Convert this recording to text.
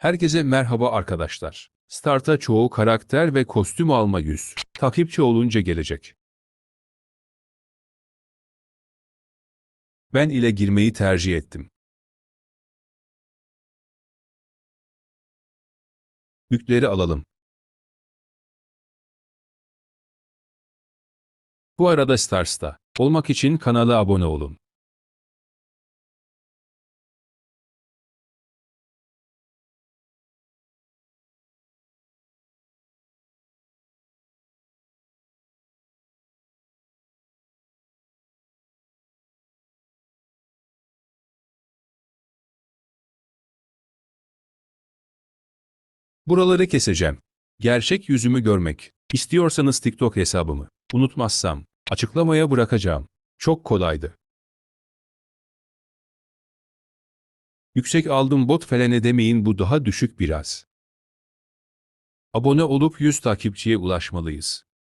Herkese merhaba arkadaşlar. Start'a çoğu karakter ve kostüm alma 100. Takipçi olunca gelecek. Ben ile girmeyi tercih ettim. Yükleri alalım. Bu arada Stars'ta olmak için kanala abone olun. Buraları keseceğim. Gerçek yüzümü görmek istiyorsanız TikTok hesabımı unutmazsam açıklamaya bırakacağım. Çok kolaydı. Yüksek aldım bot falan edemeyin bu daha düşük biraz. Abone olup 100 takipçiye ulaşmalıyız.